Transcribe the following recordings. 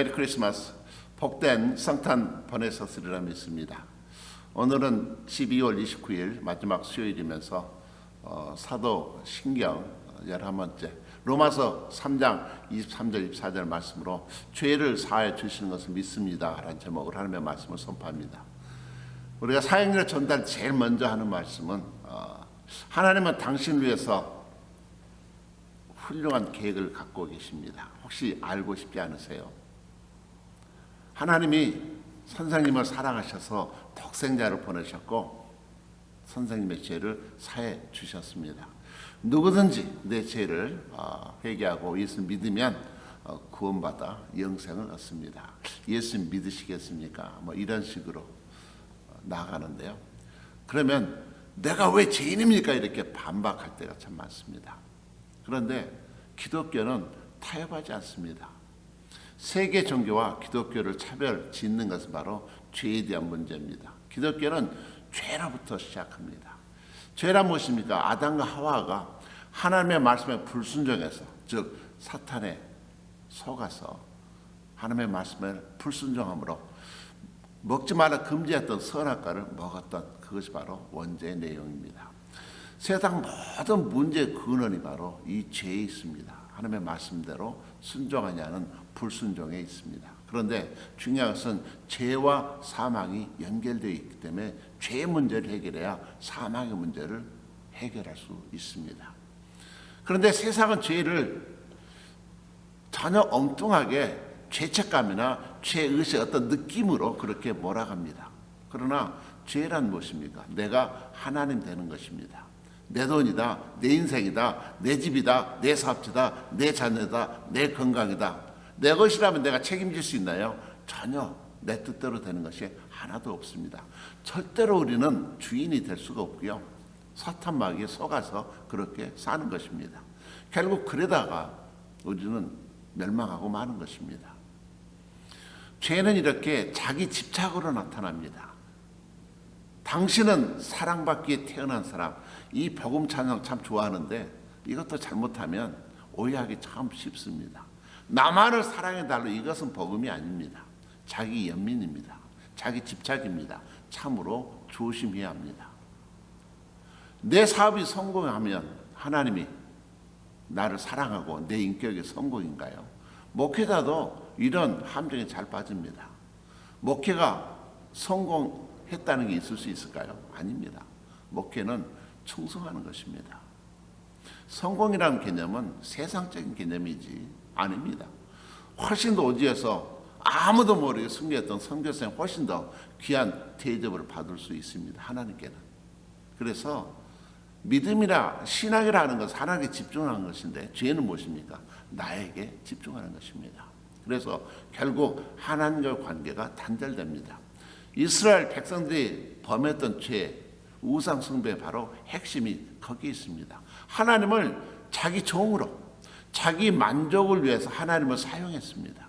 메리 크리스마스 복된 성탄 보내셨으리라 믿습니다. 오늘은 12월 29일 마지막 수요일이면서 어, 사도 신경 11번째 로마서 3장 23절 24절 말씀으로 죄를 사하여 주시는 것을 믿습니다. 라는 제목을 하나님의 말씀을 선포합니다. 우리가 사형률 전달 제일 먼저 하는 말씀은 어, 하나님은 당신을 위해서 훌륭한 계획을 갖고 계십니다. 혹시 알고 싶지 않으세요? 하나님이 선생님을 사랑하셔서 독생자를 보내셨고 선생님의 죄를 사해 주셨습니다. 누구든지 내 죄를 어, 회개하고 예수 믿으면 어, 구원받아 영생을 얻습니다. 예수 믿으시겠습니까? 뭐 이런 식으로 어, 나가는데요. 그러면 내가 왜 죄인입니까? 이렇게 반박할 때가 참 많습니다. 그런데 기독교는 타협하지 않습니다. 세계 종교와 기독교를 차별 짓는 것은 바로 죄에 대한 문제입니다. 기독교는 죄로부터 시작합니다. 죄란 무엇입니까? 아담과 하와가 하나님의 말씀에 불순종해서 즉 사탄에 속아서 하나님의 말씀에 불순종함으로 먹지 말라 금지했던 선악과를 먹었던 그것이 바로 원죄의 내용입니다. 세상 모든 문제의 근원이 바로 이 죄에 있습니다. 하나님의 말씀대로 순종하냐는 불순종에 있습니다. 그런데 중요한 것은 죄와 사망이 연결되어 있기 때문에 죄의 문제를 해결해야 사망의 문제를 해결할 수 있습니다. 그런데 세상은 죄를 전혀 엉뚱하게 죄책감이나 죄의식 어떤 느낌으로 그렇게 몰아갑니다. 그러나 죄란 무엇입니까? 내가 하나님 되는 것입니다. 내 돈이다, 내 인생이다, 내 집이다, 내 사업지다, 내 자녀다, 내 건강이다. 내 것이라면 내가 책임질 수 있나요? 전혀 내 뜻대로 되는 것이 하나도 없습니다. 절대로 우리는 주인이 될 수가 없고요. 사탄 마귀에 속아서 그렇게 사는 것입니다. 결국 그러다가 우리는 멸망하고 마는 것입니다. 죄는 이렇게 자기 집착으로 나타납니다. 당신은 사랑받기에 태어난 사람, 이 복음 찬양 참 좋아하는데 이것도 잘못하면 오해하기 참 쉽습니다. 나만을 사랑해 달로 이것은 복음이 아닙니다. 자기 연민입니다. 자기 집착입니다. 참으로 조심해야 합니다. 내 사업이 성공하면 하나님이 나를 사랑하고 내 인격의 성공인가요? 목회자도 이런 함정에 잘 빠집니다. 목회가 성공했다는 게 있을 수 있을까요? 아닙니다. 목회는 충성하는 것입니다. 성공이라는 개념은 세상적인 개념이지 아닙니다. 훨씬 더 어디에서 아무도 모르게 승리했던 선교생 훨씬 더 귀한 대접을 받을 수 있습니다. 하나님께는. 그래서 믿음이라 신앙이라는 것은 하나님께 집중하는 것인데 죄는 무엇입니까? 나에게 집중하는 것입니다. 그래서 결국 하나님과 관계가 단절됩니다. 이스라엘 백성들이 범했던 죄, 우상 숭배 바로 핵심이 거기 있습니다. 하나님을 자기 종으로 자기 만족을 위해서 하나님을 사용했습니다.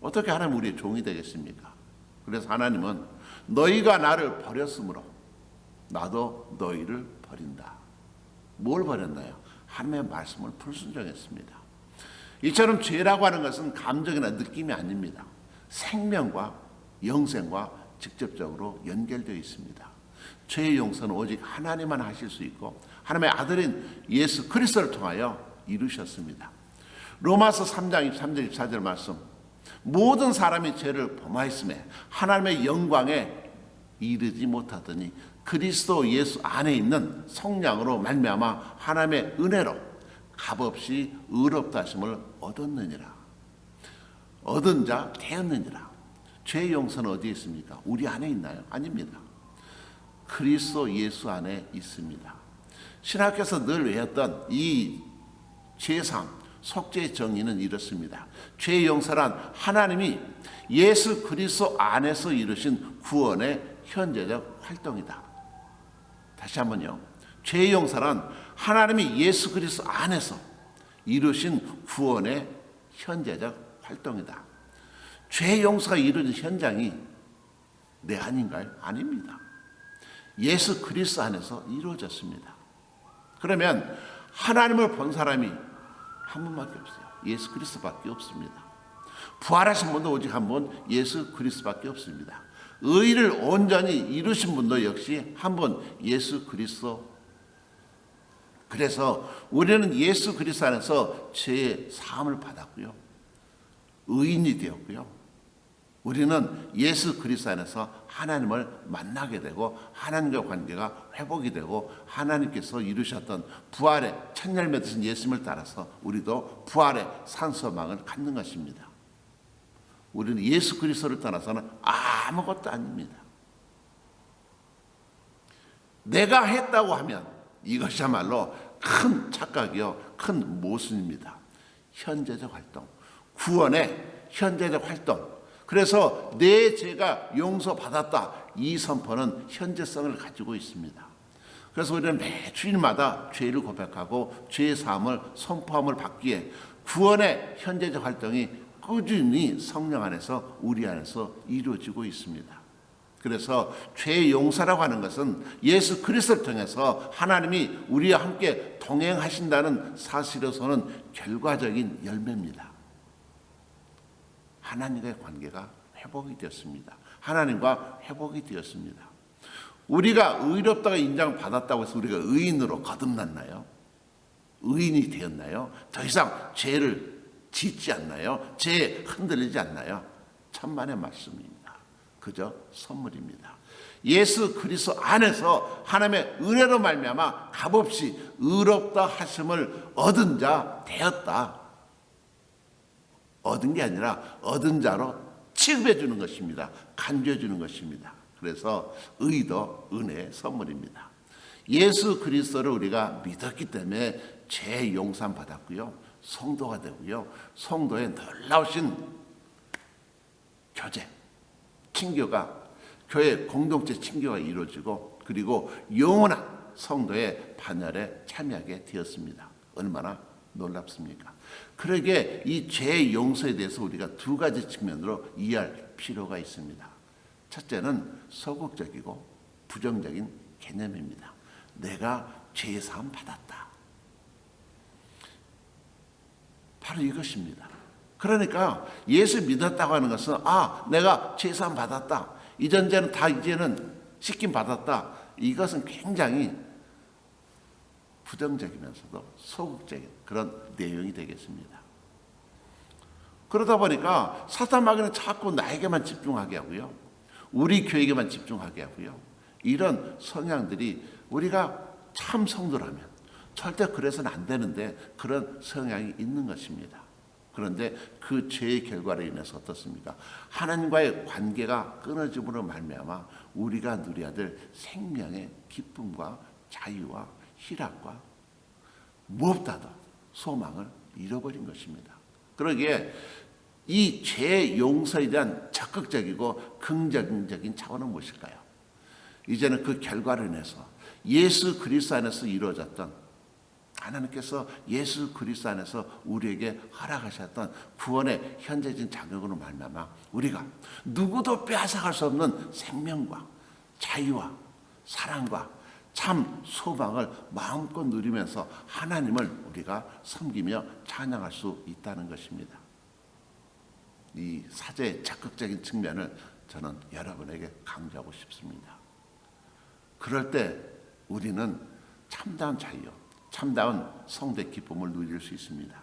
어떻게 하나님 우리의 종이 되겠습니까? 그래서 하나님은 너희가 나를 버렸으므로 나도 너희를 버린다. 뭘 버렸나요? 하나님의 말씀을 불순종했습니다. 이처럼 죄라고 하는 것은 감정이나 느낌이 아닙니다. 생명과 영생과 직접적으로 연결되어 있습니다. 죄의 용서는 오직 하나님만 하실 수 있고 하나님의 아들인 예수 그리스도를 통하여 이루셨습니다. 로마서 3장 23절 24절 말씀 모든 사람이 죄를 범하였음에 하나님의 영광에 이르지 못하더니 그리스도 예수 안에 있는 성량으로 말미암아 하나님의 은혜로 값없이 의롭다 하심을 얻었느니라. 얻은 자 되었느니라. 죄 용서는 어디에 있습니까? 우리 안에 있나요? 아닙니다. 그리스도 예수 안에 있습니다. 신학교에서 늘 외웠던 이 죄상 속죄 정의는 이렇습니다. 죄 용서란 하나님이 예수 그리스도 안에서 이루신 구원의 현재적 활동이다. 다시 한번요. 죄 용서란 하나님이 예수 그리스도 안에서 이루신 구원의 현재적 활동이다. 죄 용서가 이루어진 현장이 내 안인가요? 아닙니다. 예수 그리스도 안에서 이루어졌습니다. 그러면 하나님을 본 사람이 한 분밖에 없어요. 예수 그리스도밖에 없습니다. 부활하신 분도 오직 한 분 예수 그리스도밖에 없습니다. 의를 온전히 이루신 분도 역시 한 분 예수 그리스도. 그래서 우리는 예수 그리스도 안에서 죄의 사함을 받았고요. 의인이 되었고요. 우리는 예수 그리스도 안에서 하나님을 만나게 되고 하나님과 관계가 회복이 되고 하나님께서 이루셨던 부활의 첫 열매 되신 예수님을 따라서 우리도 부활의 산소망을 갖는 것입니다. 우리는 예수 그리스도를 떠나서는 아무것도 아닙니다. 내가 했다고 하면 이것이야말로 큰 착각이요, 큰 모순입니다. 현재적 활동, 구원의 현재적 활동. 그래서 내 죄가 용서받았다. 이 선포는 현재성을 가지고 있습니다. 그래서 우리는 매 주일마다 죄를 고백하고 죄의 사함을 선포함을 받기에 구원의 현재적 활동이 꾸준히 성령 안에서 우리 안에서 이루어지고 있습니다. 그래서 죄 용서라고 하는 것은 예수 그리스도를 통해서 하나님이 우리와 함께 동행하신다는 사실에서는 결과적인 열매입니다. 하나님과의 관계가 회복이 되었습니다. 하나님과 회복이 되었습니다. 우리가 의롭다고 인정받았다고 해서 우리가 의인으로 거듭났나요? 의인이 되었나요? 더 이상 죄를 짓지 않나요? 죄에 흔들리지 않나요? 천만의 말씀입니다. 그저 선물입니다. 예수 그리스도 안에서 하나님의 은혜로 말미암아 값없이 의롭다 하심을 얻은 자 되었다. 얻은 게 아니라 얻은 자로 취급해 주는 것입니다. 간주해 주는 것입니다. 그래서 의도 은혜의 선물입니다. 예수 그리스도를 우리가 믿었기 때문에 죄 용산 받았고요. 성도가 되고요. 성도의 놀라우신 교제, 친교가 교회 공동체 친교가 이루어지고 그리고 영원한 성도의 반열에 참여하게 되었습니다. 얼마나 놀랍습니까? 그러게 이죄 용서에 대해서 우리가 두 가지 측면으로 이해할 필요가 있습니다. 첫째는 소극적이고 부정적인 개념입니다. 내가 죄의 사함 받았다. 바로 이것입니다. 그러니까 예수 믿었다고 하는 것은 아 내가 죄 사함 받았다. 이전 죄는 다 이제는 씻김 받았다. 이것은 굉장히 부정적이면서도 소극적인 그런 내용이 되겠습니다. 그러다 보니까 사탄 마귀는 자꾸 나에게만 집중하게 하고요. 우리 교회에게만 집중하게 하고요. 이런 성향들이 우리가 참 성도라면 절대 그래서는 안 되는데 그런 성향이 있는 것입니다. 그런데 그 죄의 결과로 인해서 어떻습니까? 하나님과의 관계가 끊어짐으로 말미암아 우리가 누려야 될 생명의 기쁨과 자유와 희락과 무엇보다도 소망을 잃어버린 것입니다. 그러기에 이 죄 용서에 대한 적극적이고 긍정적인 차원은 무엇일까요? 이제는 그 결과로 인해서 예수 그리스도 안에서 이루어졌던 하나님께서 예수 그리스도 안에서 우리에게 허락하셨던 구원의 현재진 자격으로 말미암아 우리가 누구도 빼앗아갈 수 없는 생명과 자유와 사랑과 참 소망을 마음껏 누리면서 하나님을 우리가 섬기며 찬양할 수 있다는 것입니다. 이 사제의 적극적인 측면을 저는 여러분에게 강조하고 싶습니다. 그럴 때 우리는 참다운 자유, 참다운 성대 기쁨을 누릴 수 있습니다.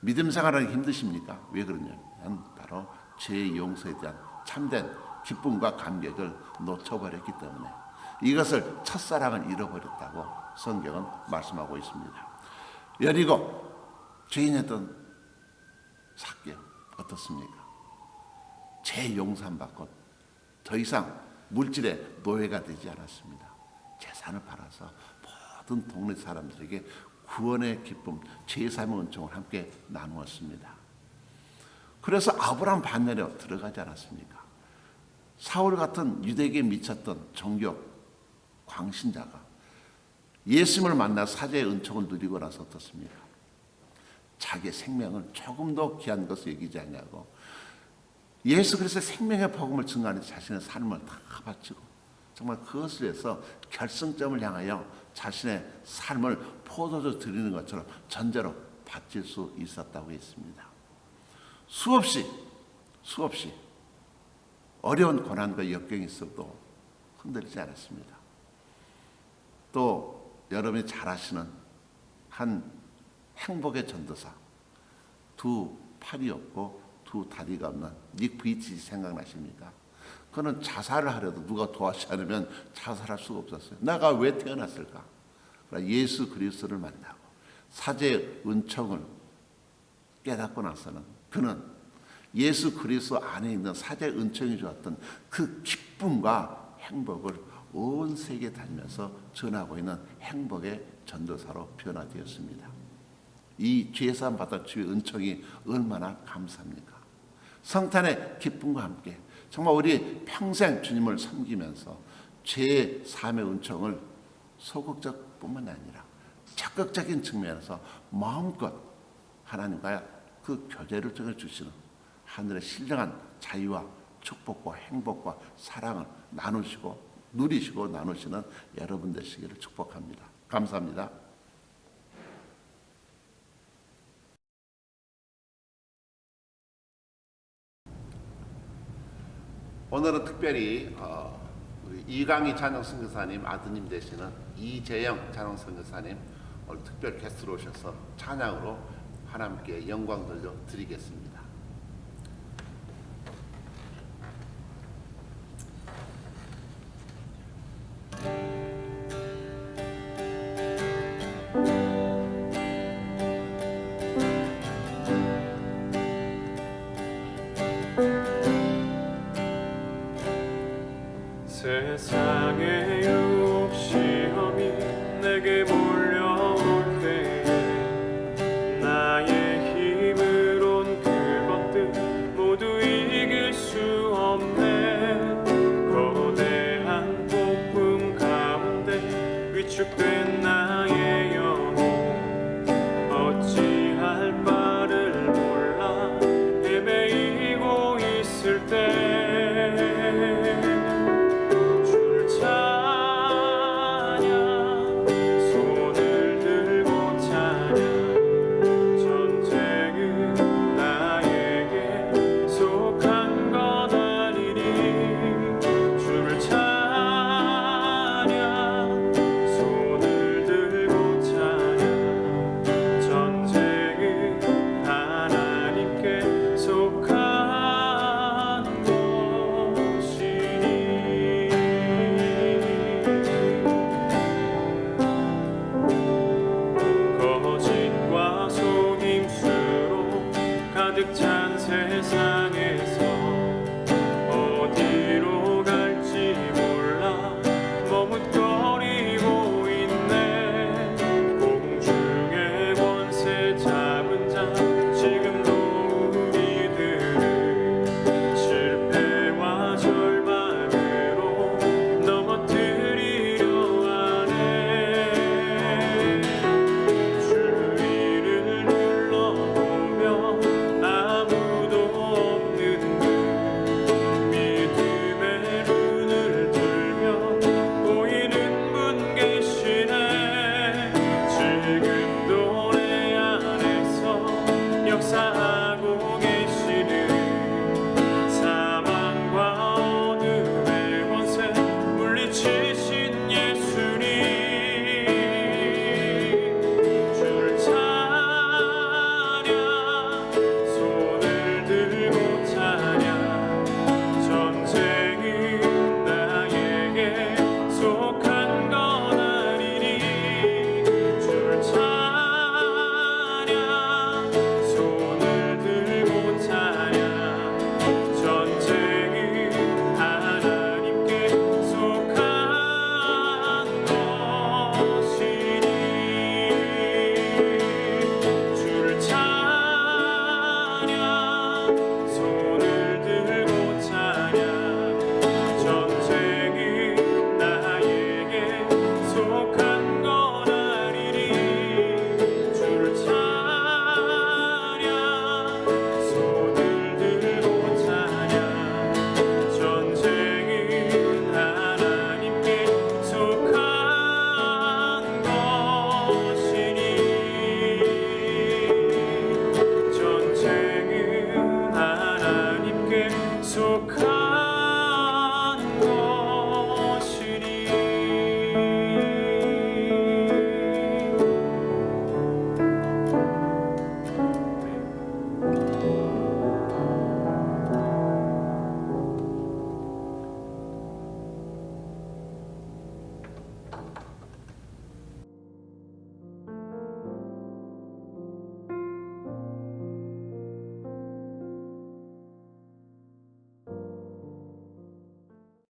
믿음 생활하기 힘드십니까? 왜 그러냐면 바로 죄의 용서에 대한 참된 기쁨과 감격을 놓쳐버렸기 때문에 이것을 첫사랑을 잃어버렸다고 성경은 말씀하고 있습니다. 여리고 죄인이었던 사개요 어떻습니까? 죄 용산 받고 더 이상 물질의 노예가 되지 않았습니다. 재산을 팔아서 모든 동네 사람들에게 구원의 기쁨, 제사의 은총을 함께 나누었습니다. 그래서 아브라함 반열에 들어가지 않았습니까? 사울 같은 유대계에 미쳤던 종교 광신자가 예수님을 만나 사제의 은총을 누리고 나서 어떻습니까? 자기의 생명을 조금 더 귀한 것을 여기지 않냐고 예수 그리스도의 생명의 복음을 증거하는 자신의 삶을 다 바치고 정말 그것을 위해서 결승점을 향하여 자신의 삶을 포도주 드리는 것처럼 전제로 바칠 수 있었다고 했습니다. 수없이 수없이 어려운 고난과 역경이 있어도 흔들리지 않았습니다. 또 여러분이 잘 아시는 한 행복의 전도사 두 팔이 없고 두 다리가 없는 닉 브이치 생각나십니까? 그는 자살을 하려도 누가 도와주지 않으면 자살할 수가 없었어요. 내가 왜 태어났을까? 예수 그리스도를 만나고 사제의 은총을 깨닫고 나서는 그는 예수 그리스도 안에 있는 사제 은총이 좋았던 그 기쁨과 행복을 온 세계 다니면서 전하고 있는 행복의 전도사로 변화되었습니다. 이 죄산 받아 주의 은총이 얼마나 감사합니까? 성탄의 기쁨과 함께 정말 우리 평생 주님을 섬기면서 죄의 삶의 은총을 소극적뿐만 아니라 적극적인 측면에서 마음껏 하나님과 그 교제를 통해 주시는 하늘의 신령한 자유와 축복과 행복과 사랑을 나누시고 누리시고 나누시는 여러분 되시기를 축복합니다. 감사합니다. 오늘은 특별히 어, 이강희 찬영 선교사님 아드님 되시는 이재영 찬영 선교사님 오늘 특별 게스트로 오셔서 찬양으로 하나님께 영광 돌려 드리겠습니다. 가